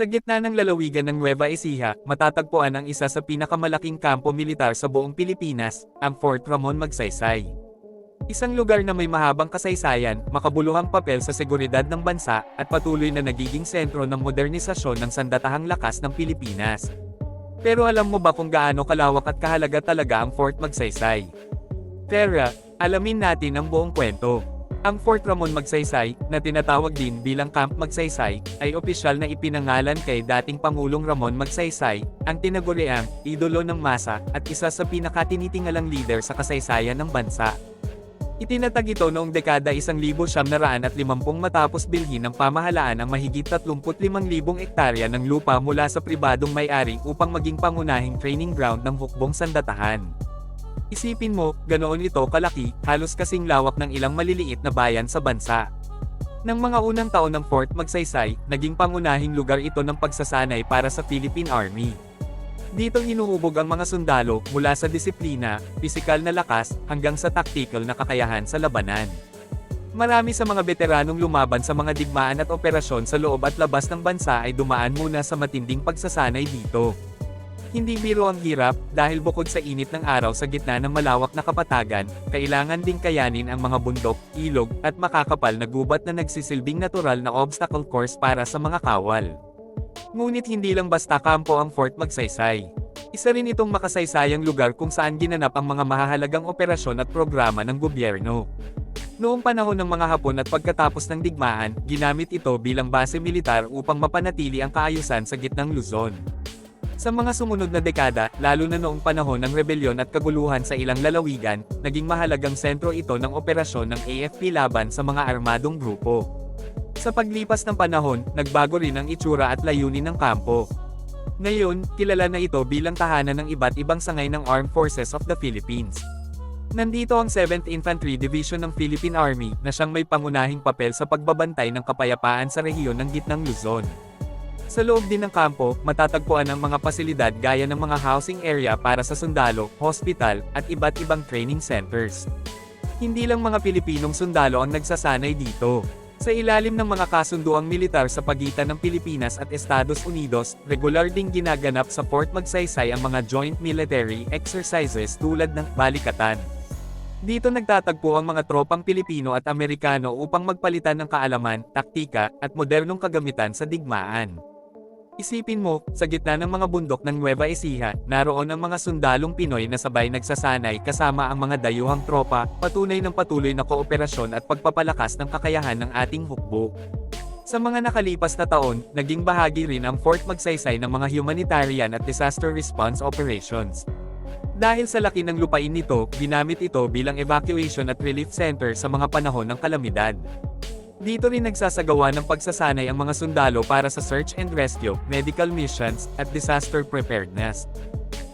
Sa gitna ng lalawigan ng Nueva Ecija, matatagpuan ang isa sa pinakamalaking kampo militar sa buong Pilipinas, ang Fort Ramon Magsaysay. Isang lugar na may mahabang kasaysayan, makabuluhang papel sa seguridad ng bansa, at patuloy na nagiging sentro ng modernisasyon ng sandatahang lakas ng Pilipinas. Pero alam mo ba kung gaano kalawak at kahalaga talaga ang Fort Magsaysay? Tara, alamin natin ang buong kwento. Ang Fort Ramon Magsaysay, na tinatawag din bilang Camp Magsaysay, ay opisyal na ipinangalan kay dating Pangulong Ramon Magsaysay, ang tinaguriang idolo ng masa at isa sa pinakatinitingalang leader sa kasaysayan ng bansa. Itinatag ito noong dekada 1950 matapos bilhin ng pamahalaan ang mahigit 35,000 ektarya ng lupa mula sa pribadong may-ari upang maging pangunahing training ground ng hukbong sandatahan. Isipin mo, ganoon ito kalaki, halos kasing lawak ng ilang maliliit na bayan sa bansa. Nang mga unang taon ng Fort Magsaysay, naging pangunahing lugar ito ng pagsasanay para sa Philippine Army. Dito hinuhubog ang mga sundalo mula sa disiplina, pisikal na lakas, hanggang sa tactical na kakayahan sa labanan. Marami sa mga veteranong lumaban sa mga digmaan at operasyon sa loob at labas ng bansa ay dumaan muna sa matinding pagsasanay dito. Hindi biro ang hirap, dahil bukod sa init ng araw sa gitna ng malawak na kapatagan, kailangan ding kayanin ang mga bundok, ilog, at makakapal na gubat na nagsisilbing natural na obstacle course para sa mga kawal. Ngunit hindi lang basta kampo ang Fort Magsaysay. Isa rin itong makasaysayang lugar kung saan ginanap ang mga mahahalagang operasyon at programa ng gobyerno. Noong panahon ng mga Hapon at pagkatapos ng digmaan, ginamit ito bilang base militar upang mapanatili ang kaayusan sa gitnang Luzon. Sa mga sumunod na dekada, lalo na noong panahon ng rebelyon at kaguluhan sa ilang lalawigan, naging mahalagang sentro ito ng operasyon ng AFP laban sa mga armadong grupo. Sa paglipas ng panahon, nagbago rin ang itsura at layunin ng kampo. Ngayon, kilala na ito bilang tahanan ng iba't ibang sangay ng Armed Forces of the Philippines. Nandito ang 7th Infantry Division ng Philippine Army na siyang may pangunahing papel sa pagbabantay ng kapayapaan sa rehiyon ng gitnang Luzon. Sa loob din ng kampo, matatagpuan ang mga pasilidad gaya ng mga housing area para sa sundalo, hospital, at iba't ibang training centers. Hindi lang mga Pilipinong sundalo ang nagsasanay dito. Sa ilalim ng mga kasunduang militar sa pagitan ng Pilipinas at Estados Unidos, regular ding ginaganap sa Fort Magsaysay ang mga joint military exercises tulad ng balikatan. Dito nagtatagpo ang mga tropang Pilipino at Amerikano upang magpalitan ng kaalaman, taktika, at modernong kagamitan sa digmaan. Isipin mo, sa gitna ng mga bundok ng Nueva Ecija, naroon ang mga sundalong Pinoy na sabay nagsasanay kasama ang mga dayuhang tropa, patunay ng patuloy na kooperasyon at pagpapalakas ng kakayahan ng ating hukbo. Sa mga nakalipas na taon, naging bahagi rin ang Fort Magsaysay ng mga humanitarian at disaster response operations. Dahil sa laki ng lupain nito, ginamit ito bilang evacuation at relief center sa mga panahon ng kalamidad. Dito rin nagsasagawa ng pagsasanay ang mga sundalo para sa search and rescue, medical missions, at disaster preparedness.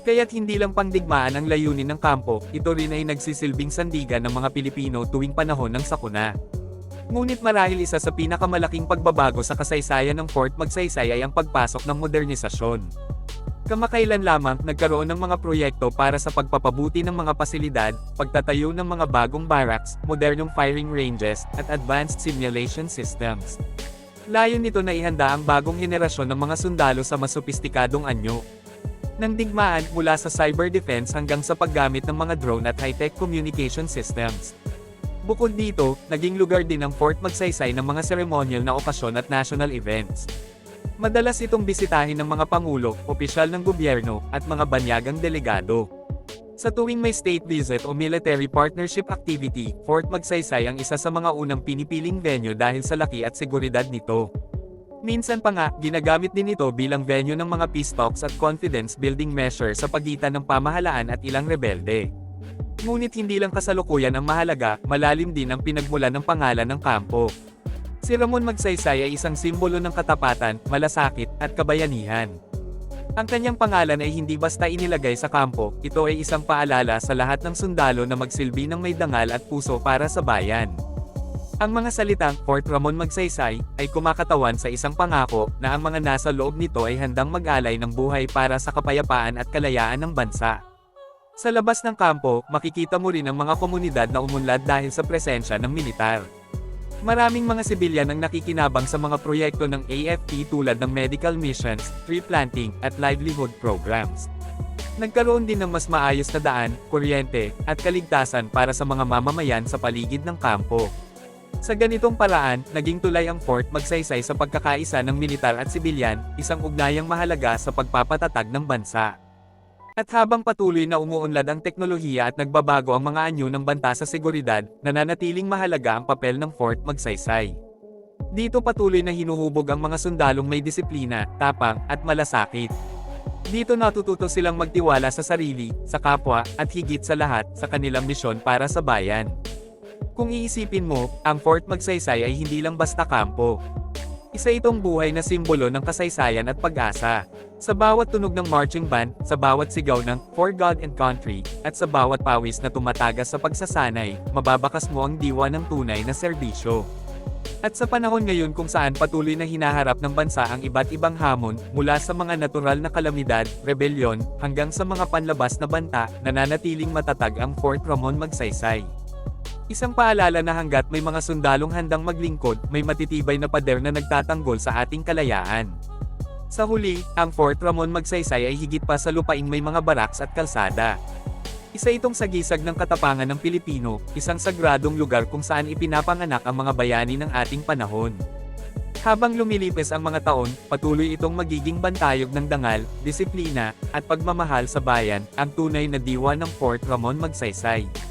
Kaya't hindi lang pangdigmaan ang layunin ng kampo, ito rin ay nagsisilbing sandigan ng mga Pilipino tuwing panahon ng sakuna. Ngunit marahil isa sa pinakamalaking pagbabago sa kasaysayan ng Fort Magsaysay ay ang pagpasok ng modernisasyon. Kamakailan lamang, nagkaroon ng mga proyekto para sa pagpapabuti ng mga pasilidad, pagtatayo ng mga bagong barracks, modernong firing ranges, at advanced simulation systems. Layon nito na ihanda ang bagong henerasyon ng mga sundalo sa mas sopistikadong anyo. Nang digmaan mula sa cyber defense hanggang sa paggamit ng mga drone at high-tech communication systems. Bukod dito, naging lugar din ang Fort Magsaysay ng mga seremonyal na okasyon at national events. Madalas itong bisitahin ng mga pangulo, opisyal ng gobyerno, at mga banyagang delegado. Sa tuwing may state visit o military partnership activity, Fort Magsaysay ang isa sa mga unang pinipiling venue dahil sa laki at seguridad nito. Minsan pa nga, ginagamit din ito bilang venue ng mga peace talks at confidence building measure sa pagitan ng pamahalaan at ilang rebelde. Ngunit hindi lang kasalukuyan ang mahalaga, malalim din ang pinagmulan ng pangalan ng kampo. Si Ramon Magsaysay ay isang simbolo ng katapatan, malasakit, at kabayanihan. Ang kanyang pangalan ay hindi basta inilagay sa kampo, ito ay isang paalala sa lahat ng sundalo na magsilbi ng may dangal at puso para sa bayan. Ang mga salitang Fort Ramon Magsaysay ay kumakatawan sa isang pangako na ang mga nasa loob nito ay handang mag-alay ng buhay para sa kapayapaan at kalayaan ng bansa. Sa labas ng kampo, makikita mo rin ang mga komunidad na umunlad dahil sa presensya ng militar. Maraming mga sibilyan ang nakikinabang sa mga proyekto ng AFP tulad ng medical missions, tree planting, at livelihood programs. Nagkaroon din ng mas maayos na daan, kuryente, at kaligtasan para sa mga mamamayan sa paligid ng kampo. Sa ganitong paraan, naging tulay ang fort magsaysay sa pagkakaisa ng militar at sibilyan, isang ugnayang mahalaga sa pagpapatatag ng bansa. At habang patuloy na umuunlad ang teknolohiya at nagbabago ang mga anyo ng banta sa seguridad, nananatiling mahalaga ang papel ng fort magsaysay. Dito patuloy na hinuhubog ang mga sundalong may disiplina, tapang, at malasakit. Dito natututo silang magtiwala sa sarili, sa kapwa, at higit sa lahat, sa kanilang misyon para sa bayan. Kung iisipin mo, ang Fort Magsaysay ay hindi lang basta kampo. Isa itong buhay na simbolo ng kasaysayan at pag-asa. Sa bawat tunog ng marching band, sa bawat sigaw ng For God and Country, at sa bawat pawis na tumatagas sa pagsasanay, mababakas mo ang diwa ng tunay na serbisyo. At sa panahon ngayon kung saan patuloy na hinaharap ng bansa ang iba't ibang hamon, mula sa mga natural na kalamidad, rebelyon, hanggang sa mga panlabas na banta, nananatiling matatag ang Fort Ramon Magsaysay. Isang paalala na hanggat may mga sundalong handang maglingkod, may matitibay na pader na nagtatanggol sa ating kalayaan. Sa huli, ang Fort Ramon Magsaysay ay higit pa sa lupaing may mga baraks at kalsada. Isa itong sagisag ng katapangan ng Pilipino, isang sagradong lugar kung saan ipinapanganak ang mga bayani ng ating panahon. Habang lumilipis ang mga taon, patuloy itong magiging bantayog ng dangal, disiplina, at pagmamahal sa bayan, ang tunay na diwa ng Fort Ramon Magsaysay.